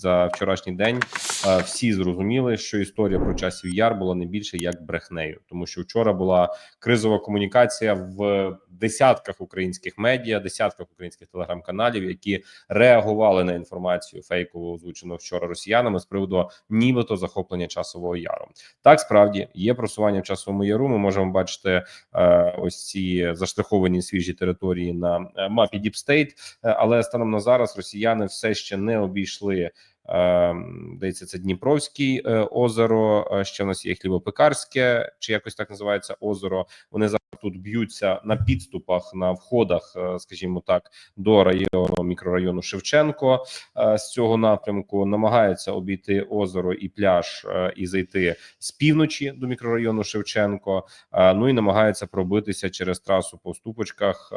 за вчорашній день всі зрозуміли, що історія про часів яр була не більше як брехнею, тому що вчора була кризова комунікація в десятках українських медіа, десятках українських телеграм-каналів, які реагували на інформацію фейково озвучену вчора росіянами з приводу нібито захоплення часового яру. Так справді є просування в часовому яру. Ми можемо бачити е, ось ці заштриховані свіжі території на е, мапі е, але станом на зараз росіяни все ще не обійшли. Е, Здається, це Дніпровський е, озеро. е, Ще в нас є хлібопекарське, чи якось так називається озеро. Вони зараз тут б'ються на підступах на входах, е, скажімо так, до району мікрорайону Шевченко е, з цього напрямку. Намагаються обійти озеро і пляж і зайти з півночі до мікрорайону Шевченко. Ну і намагаються пробитися через трасу по ступочках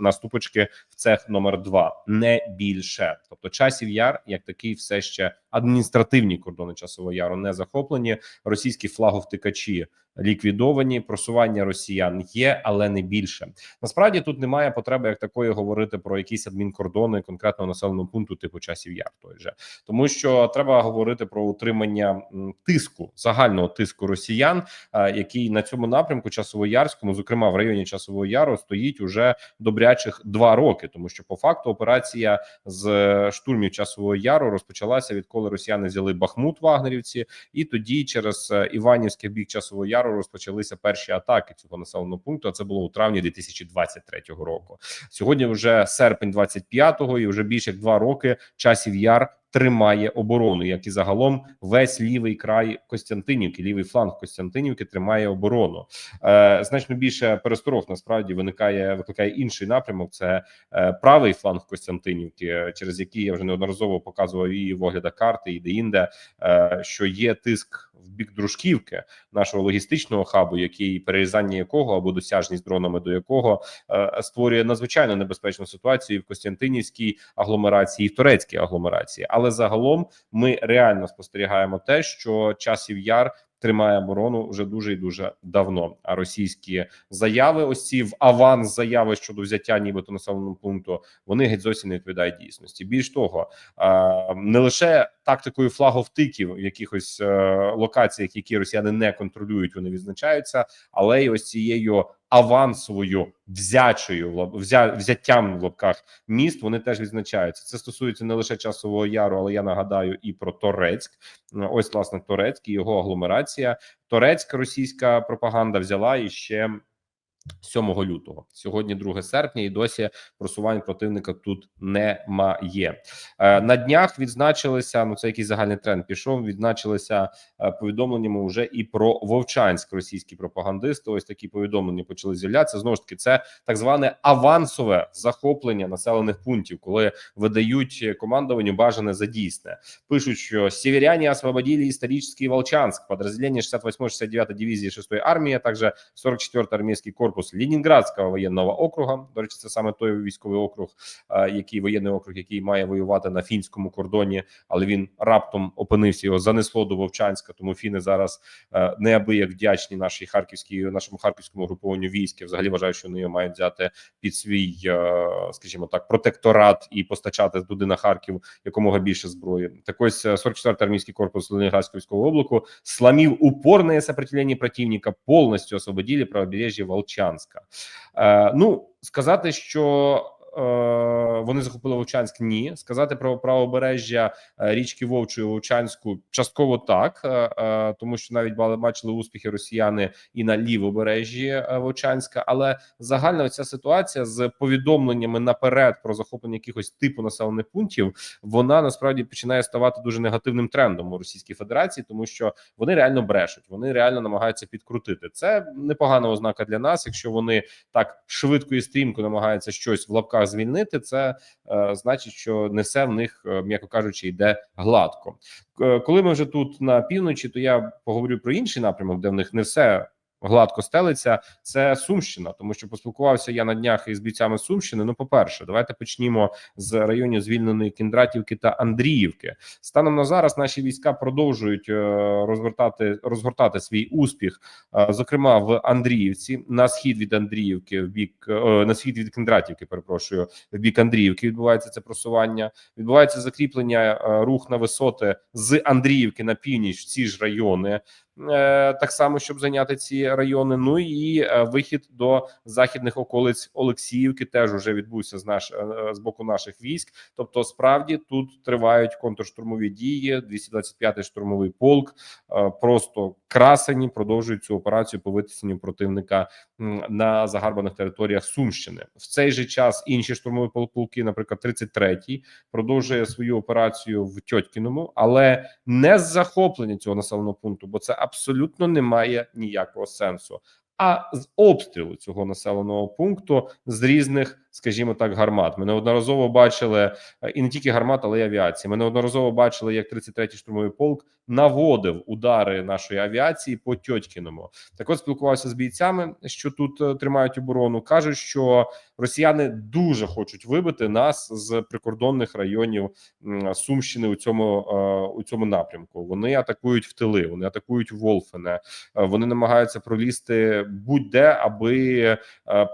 на ступочки в цех номер 2 не більше. Тобто, часів яр як такий, w Seście адміністративні кордони часового яру не захоплені. Російські флаговтикачі ліквідовані. Просування росіян є, але не більше. Насправді тут немає потреби як такої говорити про якісь адмінкордони конкретного населеного пункту, типу часів яр. Той же тому, що треба говорити про утримання тиску загального тиску росіян, е, який на цьому напрямку часово-ярському, зокрема в районі часового яру, стоїть уже добрячих два роки, тому що по факту операція з штурмів часового яру розпочалася відколи росіяни взяли Бахмут Вагнерівці, і тоді через е, Іванівський бік часового яру розпочалися перші атаки цього населеного пункту. А це було у травні 2023 року. Сьогодні вже серпень 25-го, і вже більше як два роки часів яр. Тримає оборону, як і загалом весь лівий край Костянтинівки, лівий фланг Костянтинівки тримає оборону. Е, значно більше пересторог насправді виникає, викликає інший напрямок. Це е, правий фланг Костянтинівки, через який я вже неодноразово показував і в оглядах карти, і де інде, е, що є тиск в бік дружківки нашого логістичного хабу, який перерізання якого або досяжність дронами до якого е, створює надзвичайно небезпечну ситуацію і в Костянтинівській агломерації, і в турецькій агломерації. Але загалом ми реально спостерігаємо те, що часів яр. Тримає оборону вже дуже і дуже давно. А російські заяви, ось ці в аванс заяви щодо взяття, нібито населеного пункту, вони геть зовсім не відповідають дійсності. Більш того, не лише тактикою флаговтиків в якихось е, локаціях, які росіяни не контролюють, вони відзначаються, але й ось цією авансовою взячою взя, взяттям в лапках міст вони теж відзначаються. Це стосується не лише часового яру, але я нагадаю і про Торецьк. Ось власне Торецьк і його агломерація. Торецька російська пропаганда взяла іще 7 лютого. Сьогодні 2 серпня, і досі просувань противника тут немає. Е, На днях відзначилися. Ну це якийсь загальний тренд пішов. Відзначилися е, повідомленнями вже і про Вовчанськ. Російські пропагандисти. Ось такі повідомлення почали з'являтися. Знову ж таки, це так зване авансове захоплення населених пунктів, коли видають командуванню бажане за дійсне. Пишуть, що северяне освободили історичний Волчанск, подразделение 68-69 дивізії 6-ї армії, а також 44-й армійський корпус Ленінградського воєнного округа. До речі, це саме той військовий округ, е, який воєнний округ, який має воювати на фінському кордоні, але він раптом опинився його занесло до Вовчанська. Тому фіни зараз е, неабияк вдячні нашій харківській нашому харківському групованню військ. Я Взагалі вважаю, що вони мають взяти під свій, е, скажімо так, протекторат і постачати туди на Харків якомога більше зброї. Так ось е, 44-й армійський корпус Ленінградського військового облаку сломив упорне сопротивление противника, повністю освободили правобережжя Волчанська. Е, ну сказати, що. Е, Вони захопили Вовчанськ. Ні, сказати про правобережжя е, річки Вовчої Вовчанську частково так, е, тому що навіть бачили успіхи росіяни і на лівобережжі Вовчанська. Але загальна ця ситуація з повідомленнями наперед про захоплення якихось типу населених пунктів, вона насправді починає ставати дуже негативним трендом у Російській Федерації, тому що вони реально брешуть, вони реально намагаються підкрутити. Це непогана ознака для нас. Якщо вони так швидко і стрімко намагаються щось в лапках звільнити, це е, значить, що не все в них, е, м'яко кажучи, йде гладко. Коли ми вже тут на півночі, то я поговорю про інший напрямок, де в них не все гладко стелиться, це Сумщина, тому що поспілкувався я на днях із бійцями Сумщини. Ну, по перше, давайте почнімо з районів звільненої Кіндратівки та Андріївки. Станом на зараз наші війська продовжують е, розгортати розгортати свій успіх, е, зокрема в Андріївці, на схід від Андріївки, в бік е, на схід від Кіндратівки. Перепрошую, в бік Андріївки відбувається це просування. Відбувається закріплення рух на висоти з Андріївки на північ в ці ж райони. Е, Так само, щоб зайняти ці райони. Ну і е, вихід до західних околиць Олексіївки теж уже відбувся з наш е, з боку наших військ. Тобто, справді тут тривають контрштурмові дії. 225-й штурмовий полк просто красені продовжують цю операцію по витисненню противника на загарбаних територіях Сумщини. В цей же час інші штурмові пол- полки, наприклад, 33-й, продовжує свою операцію в Тьоткіному, але не з захоплення цього населеного пункту, бо це абсолютно не має ніякого сенсу. А з обстрілу цього населеного пункту з різних, скажімо так, гармат. Ми неодноразово бачили е, і не тільки гармат, але й авіації. Ми неодноразово бачили, як 33-й штурмовий полк наводив удари нашої авіації по Тьоткіному. Так от спілкувався з бійцями, що тут е, тримають оборону. кажуть, що росіяни дуже хочуть вибити нас з прикордонних районів Сумщини у цьому е, у цьому напрямку. Вони атакують в тили, вони атакують Волфене, е, вони намагаються пролізти будь-де, аби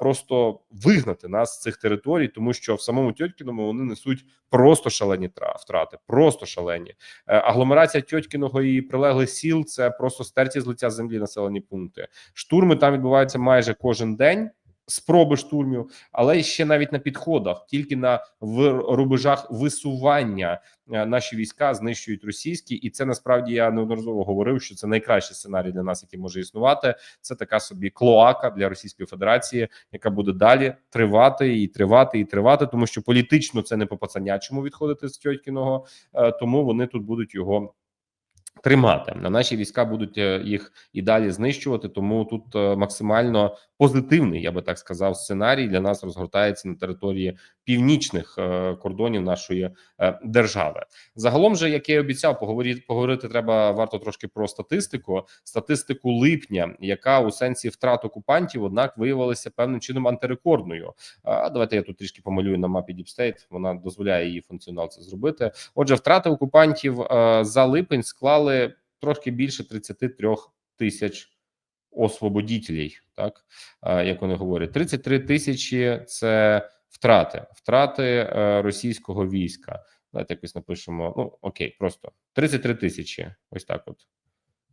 просто вигнати нас з цих територій, тому що в самому Тьоткіному вони несуть просто шалені тра- втрати, просто шалені. Агломерація Тьоткіного і прилеглих сіл це просто стерті з лиця землі населені пункти. Штурми там відбуваються майже кожен день. Спроби штурмів, але ще навіть на підходах, тільки на в рубежах висування е, наші війська знищують російські, і це насправді я неодноразово говорив, що це найкращий сценарій для нас, який може існувати. Це така собі клоака для Російської Федерації, яка буде далі тривати і тривати і тривати, тому що політично це не по пацанячому відходити з Тьоткіного, е, тому вони тут будуть його. Тримати на наші війська будуть е, їх і далі знищувати. Тому тут е, максимально позитивний, я би так сказав, сценарій для нас розгортається на території північних е, кордонів нашої держави. Загалом, же, як я і обіцяв, поговорити поговорити треба варто трошки про статистику. Статистику липня, яка у сенсі втрат окупантів, однак виявилася певним чином антирекордною. А давайте я тут трішки помалюю на мапі State, Вона дозволяє її функціонал це зробити. Отже, втрати окупантів за липень склали трошки більше 33 тисяч освободітелей, так як вони говорять, 33 тисячі це втрати, втрати е, російського війська. Давайте якось напишемо. Ну окей, просто 33 тисячі. Ось так. От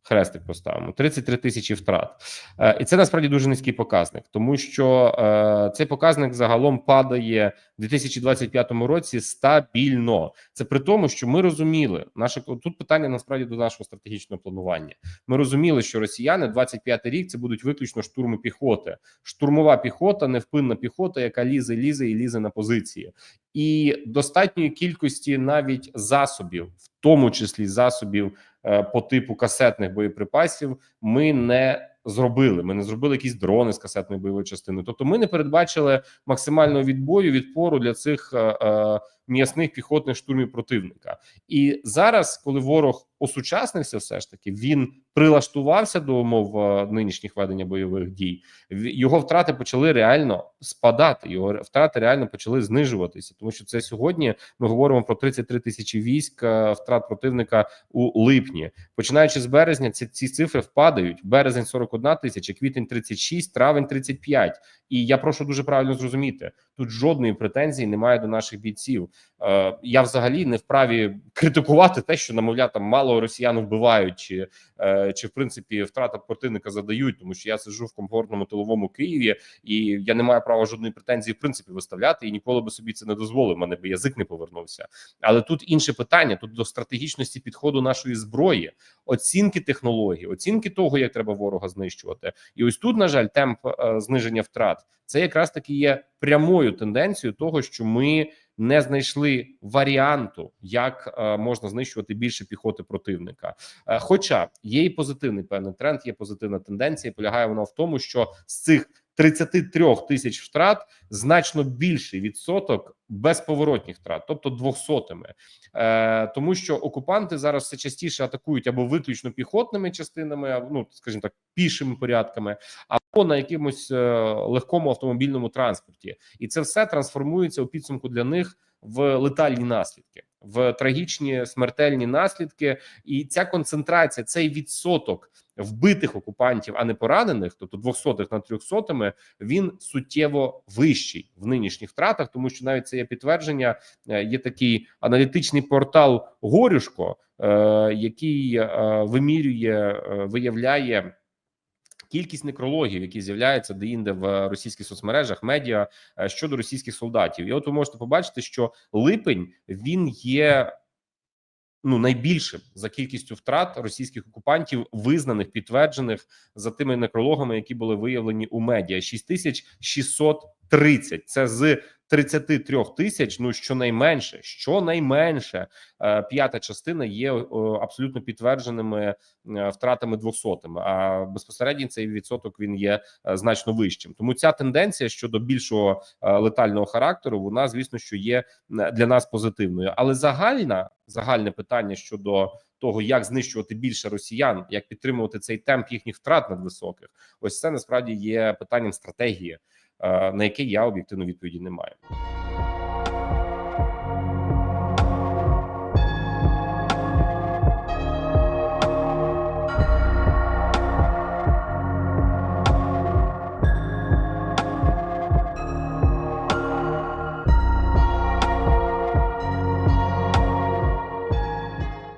хрестик поставимо. 33 тисячі втрат, Е, і це насправді дуже низький показник, тому що е, цей показник загалом падає в 2025 році стабільно. Це при тому, що ми розуміли, наше тут питання насправді до нашого стратегічного планування. Ми розуміли, що росіяни 25 рік це будуть виключно штурми піхоти, штурмова піхота, невпинна піхота, яка лізе, лізе і лізе на позиції, і достатньої кількості навіть засобів, в тому числі засобів е, по типу касетних боєприпасів, ми не зробили. Ми не зробили якісь дрони з касетної бойової частини. Тобто, ми не передбачили максимального відбою відпору для цих е, е, м'ясних піхотних штурмів противника. І зараз, коли ворог осучаснився, все ж таки він прилаштувався до умов е, нинішніх ведення бойових дій. Його втрати почали реально спадати. Його втрати реально почали знижуватися, тому що це сьогодні ми говоримо про 33 тисячі військ е, втрат противника у липні. Починаючи з березня, ці, ці цифри впадають. Березень 41 тисяча, квітень 36, травень 35. І я прошу дуже правильно зрозуміти: тут жодної претензії немає до наших бійців. Е, я взагалі не вправі критикувати те, що намовляв там мало росіян вбивають, чи, е, чи в принципі втрата противника задають, тому що я сиджу в комфортному тиловому Києві, і я не маю права жодної претензії в принципі виставляти, і ніколи би собі це не дозволив. Мене би язик не повернувся. Але тут інше питання: тут до стратегічності підходу нашої зброї, оцінки технологій, оцінки того, як треба ворога знищувати. І ось тут, на жаль, темп е, зниження втрат це якраз таки є прямою тенденцією того, що ми не знайшли варіанту, як е, можна знищувати більше піхоти противника. Е, хоча є і позитивний певний тренд, є позитивна тенденція. і Полягає вона в тому, що з цих 33 тисяч втрат значно більший відсоток безповоротних втрат, тобто двохсотими, е, тому що окупанти зараз все частіше атакують або виключно піхотними частинами, ну скажімо так, пішими порядками, або на якомусь е, легкому автомобільному транспорті, і це все трансформується у підсумку для них в летальні наслідки, в трагічні смертельні наслідки, і ця концентрація, цей відсоток вбитих окупантів, а не поранених, тобто двохсотих над трьохсотими, він суттєво вищий в нинішніх втратах, тому що навіть це є підтвердження. Е, Є такий аналітичний портал Горюшко, е, який е, вимірює, виявляє. Кількість некрологів, які з'являються де-інде в російських соцмережах, медіа щодо російських солдатів, і от ви можете побачити, що липень він є ну найбільшим за кількістю втрат російських окупантів, визнаних, підтверджених за тими некрологами, які були виявлені у медіа 6630. Це з 33 тисяч. Ну щонайменше, щонайменше е, п'ята частина є е, абсолютно підтвердженими е, втратами двохсотими. А безпосередньо цей відсоток він є значно вищим. Тому ця тенденція щодо більшого летального характеру, вона звісно, що є для нас позитивною, але загальна загальне питання щодо того, як знищувати більше росіян, як підтримувати цей темп їхніх втрат надвисоких, ось це насправді є питанням стратегії, на яке я об'єктивно відповіді не маю.